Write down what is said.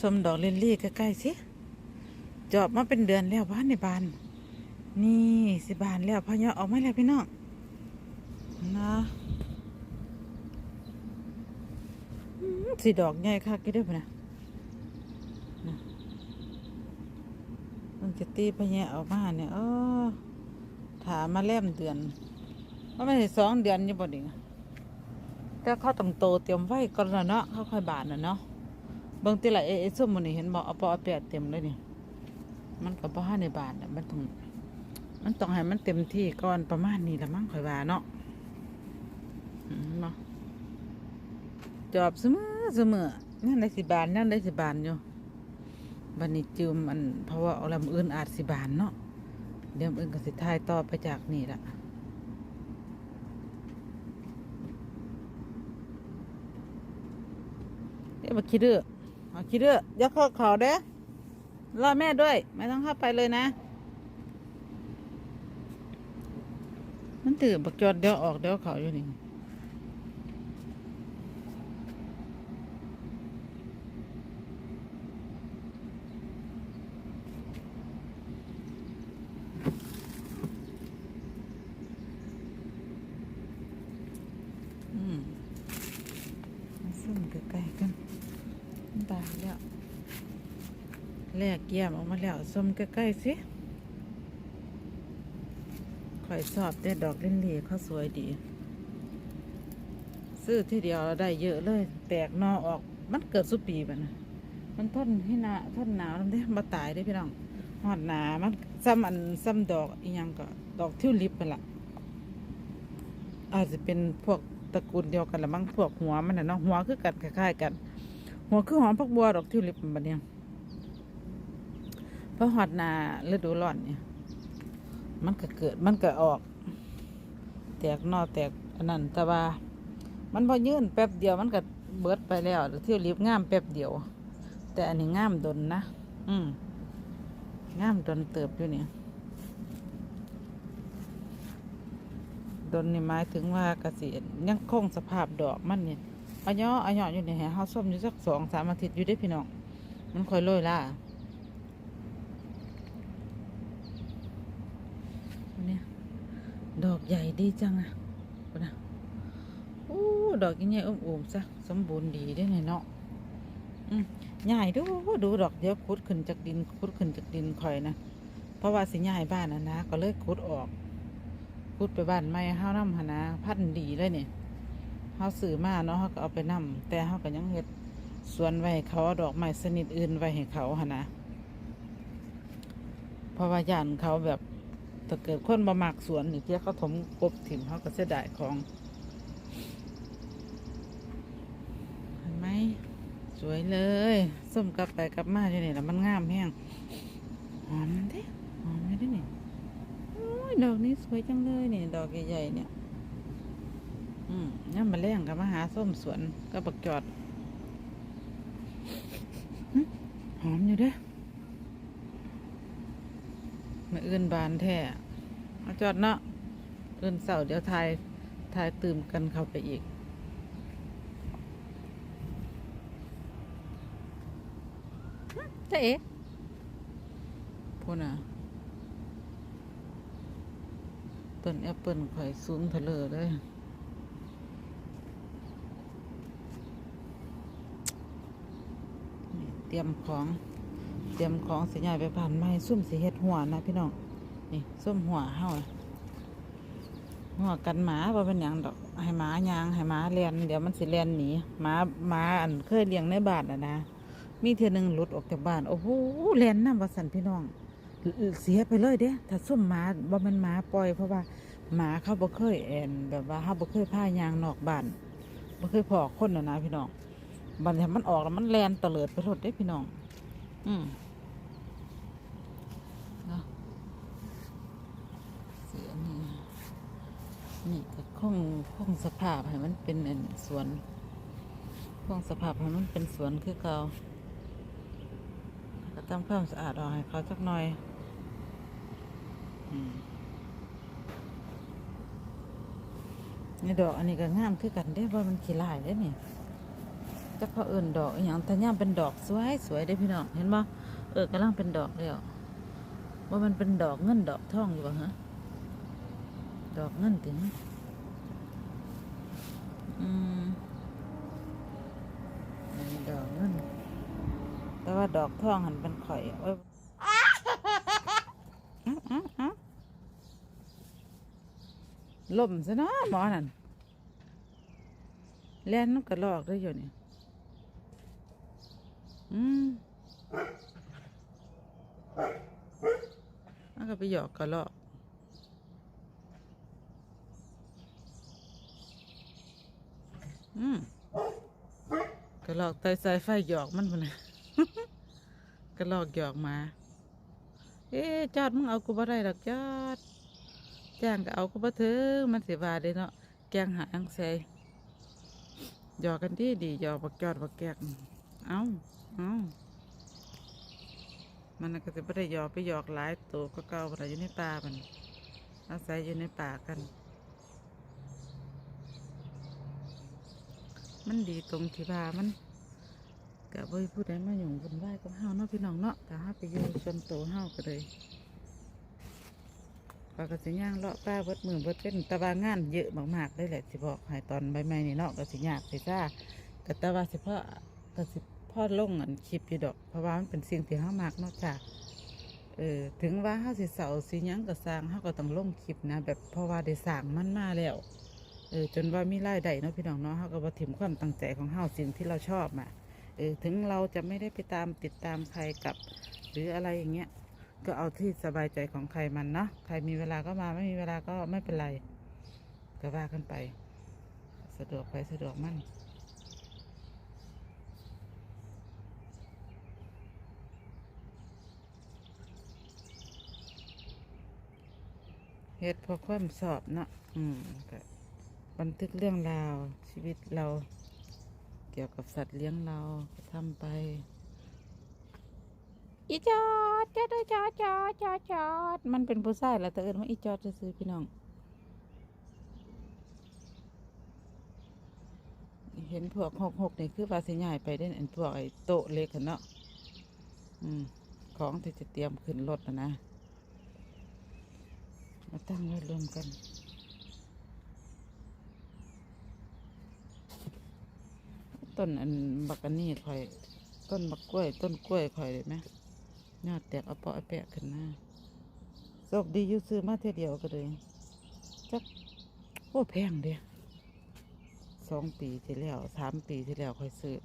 ชมดอกลิลลี่ใกล้ๆสิจอบมาเป็นเดือนแล้วบ้านในบาน นี่สิบานแล้วพะเยาะออกมาแล้วพี่น้องนะสีดอกใหญ่ค่ะกี่ได้ปะนะนะมันจะตีพะเยาออกมาเนี่ยเออถามมาแล่มเดือนว่าไม่ใช่สองเดือนอยังบ่ดิแต่เขาต้องโตเตรียมไว้ก่อนแล้วเนาะเขาค่อยบานน่ะเนาะ เบิ่งติละเอเอส้มมันนี่เห็นบอกเอาปอเอาแปดเต็มเลยนี่มันก็บ่ห้าในบาทนะมันต้องมันต้องให้มันเต็มที่ก่อนประมาณนี้ละมั้งข่อยว่าเนาะเนาะจอบเสมอเสมอนั่นได้สิบานนั่นได้สิบานอยู่บันนี้จืมอันเพราะว่าเอาลำอื่นอาจสิบานเนาะเดี๋ยวอื่นก็สิทายต่อไปจากนี่ละเดี๋ยวมาคิดเด้อ เอาคิดเด้ออย่าเข้าเขาเด้อรอแม่ด้วย ไม่ต้องเข้าไปเลยนะ มันตือบักจอดเดี๋ยวออกเดี๋ยวเขาอยู่นี่อืมมาซุ่มใกล้ๆกัน ตายแล้ว แลกเยี่ยมออกมาแล้วส้มใกล้ๆสิข่อยชอบแต่ดอกลินลี่เขาสวยดี ซื้อทีเดียวเราได้เยอะเลย แตกนอออกมันเกิดสุปีบันะมันทนให้หนาทนหนาวนั่นเด้มาตายได้พี่น้องหอดหนามันซ้ำอันซ้ำดอกอีหยังก็ดอกทิวลิปไปละอาจจะเป็นพวกตระกูลเดียวกันละมั้งพวกหัวมันน่ะเนาะหัวคือกันคล้ายๆกัน หัวคือหอมพักบัวดอกทิวลิปบัดเนี่ย พราะหอดนาฤดูร้อนเนี่ย มันก็เกิดมันก็ออก แตกนอแตกอันนั้นแต่ว่า มันพอยื่นแป๊บเดียวมันก็เบิดไปแล้วดอกทิวลิปงามแป๊บเดียว แต่อันนี้งามดนนะอืมงามดนเติบอยู่เนี่ยดนนี่หมายถึงว่าเกษตรยังคงสภาพดอกมันเนี่ยอาย่ออาย่ออยู่ในแห่เฮาส้มอยู่สักสองสามอาทิตย์อยู่ได้พี่น้องมันค่อยโรยล่าอัน เนี่ย ดอกใหญ่ดีจังอะนะโอ้ดอกใหญ่อุ้มๆซะสมบูรณ์ดีได้เนี่ยเนาะอืใหญ่ดูดูดอกเดี๋ยวขุดขึ้นจากดินขุดขึ้นจากดินข่อยนะเพราะว่าสิใหญ่บ้านนะนะก็เลยขุดออกขุดไปบ้านไม่ห้าวน้ำหนนะพันธุ์ดีเลยเนี่ยเขาซื้อมาเนาะเขาก็เอาไปนำแต่เขาก็ยังเฮ็ดสวนไว้ให้เขาดอกไม้ชนิดอื่นไว้ให้เขาหนะเพราะว่าย่านเขาแบบ ถ้าเกิดคนบ่มักสวนนี่เที่เขาถมกบถิ่มเขาก็เสียดายของเห็นไหมสวยเลยส้มกลับไปกลับมาอยู่นี่แล้วมันงามแห้งหอมเด้หอมเลยเด้นี่โอ้ยดอกนี้สวยจังเลยนี่ดอกใหญ่ๆเนี่ยอืมนี่มาแรงกับมาหาส้มสวนก็บักจอดหึหอมอยู่เด้อ มาเอื้นบานแท้มาจอดเนาะเอื้นเสาเดี๋ยวทายทายตื่มกันเข้าไปอีกหึเจ๊เอ๋พูดน่ะต้นแอปเปิลข่อยสูงเถลอเลยนี่เตรียมของ เตรียมของสิยายไปผ่านไม้ซุ่มสิเฮ็ดหัวนะพี่น้องนี่ซุ่มหัวเฮาน่ะหัวกันหมาบ่เป็นหยังดอกให้หมายางให้หมาเลียนเดี๋ยวมันสิเลียนหนีหมาหมาอันเคยเลี้ยงในบ้านน่ะนะมีเทื่อหนึงหลุดออกจากบ้านโอ้โหเลียนน้ำว่าสันพี่น้อง เสียไปเลยเด้ถ้าซุ่มหมาบ่แม่นหมาปล่อย เพราะว่าหมาเขาบ่เคยแอนแบบว่าเขาบ่เคยพายางนอกบ้านบ่เคยพอคนน่ะนะพี่น้องบัดนี้มันออกแล้วมันแลนเตลิดไปรถได้พี่น้อง อืมเนาะเสียนี่นี่ก็คงคงสภาพให้มันเป็นอันสวนคงสภาพให้มันเป็นสวนคือเก่าก็ทำความสะอาดออกให้เขาสักหน่อย อืมนี่ดอกอันนี้ก็งามคือกันได้ว่ามันขี้ลายได้เนี่ย จะเขาเอิ้นดอกอย่างแต่ย่ามเป็นดอกสวยสวยได้พี่น้องเห็นบ่เออกำลังเป็นดอกแล้วว่ามันเป็นดอกเงินดอกทองอยู่บ่ฮะดอกเงินถึงอืมดอกเงินแต่ว่าดอกทองหันเป็นข่อยโอ้ยอ้าวอ้าวอ้าวล่มซะเนาะหมอนั่นแล่นน้ำกระลอกได้อยู่นี่ย อืมมันก็ไปหยอกกระลอกอืมกระลอกไตสายไฟหยอกมันพุ่นนะกระลอกหยอกมา เอ๊ะจอดมึงเอากูบ่ได้ดอกจอดจ้างก็เอากูบ่ถึงมันสิว่าเด้เนาะแกงหาอังใส่หยอกกันดีดีหยอกบักจอดบักแกกเอาเอา มันก็สิบ่ได้หยอกไปหยอกหลายตัวก็เก่าได้อยู่ในป่ามันอาศัยอยู่ในป่ากัน มันดีตรงที่ว่ามันกับเว้ยผู้ใดมาหยุ่งวุ่นวกับเฮาเนาะพี่น้องเนาะแต่เฮาไปอยู่ส่วนตัวเฮาก็เลยปากกสิย่างเลาะป้าเบิดมือเบิดเป็นตะวางานเยอะมากๆเลยแหละสิบอกให้ตอนใบไม้นี่เนาะก็สิยากสิซ่าก็แต่ว่าสิเพ่อก็สิ พ่อลงอันคลิปอยู่ดอก เพราะว่ามันเป็นสิ่งที่เฮามากเนาะจ้ะเออถึงว่าเฮาสิเสาสิยังก็สร้างเฮาก็ต้องลงคลิปนะ แบบเพราะว่าได้สร้างมันมาแล้วเออจนว่ามีรายได้เนาะพี่น้องเนาะเฮาก็บ่ถิ่มความตั้งใจของเฮาสิ่งที่เราชอบอะเออถึงเราจะไม่ได้ไปตามติดตามใครกับ หรืออะไรอย่างเงี้ยก็เอาที่สบายใจของใครมันเนาะใครมีเวลาก็มาไม่มีเวลาก็ไม่เป็นไรก็ว่ากันไป สะดวกไปสะดวกมั่น เฮ็ดเพอความสอบเนาะอืมก็บันทึกเรื่องราวชีวิตเรา เกี่ยวกับสัตว์เลี้ยงเราทำไปอีจอดจอดจอดจอดจอดจอดมันเป็นผู้ชายแล้วแต่เอิญว่าอีจอดจะซื้อพี่น้อง เห็นพวกหกหกนี่คือว่าสิใหญ่ไปได้อันพวกไอ้โต๊ะเล็กเนาะอืมของที่จะเตรียมขึ้นรถนะนะ มาตั้งไว้รวมกัน ต้นอันบักอันนี่ข่อย ต้นบักกล้วย ต้นกล้วยข่อยเลยไหมยอดแตกเอาเปาะเอาแปะขึ้นมาโชคดียูซื้อมาเท่ยเดียวก็เลยจักโอ้แพงเดียสองปีที่แล้วสามปีที่แล้วค่อยซื้อ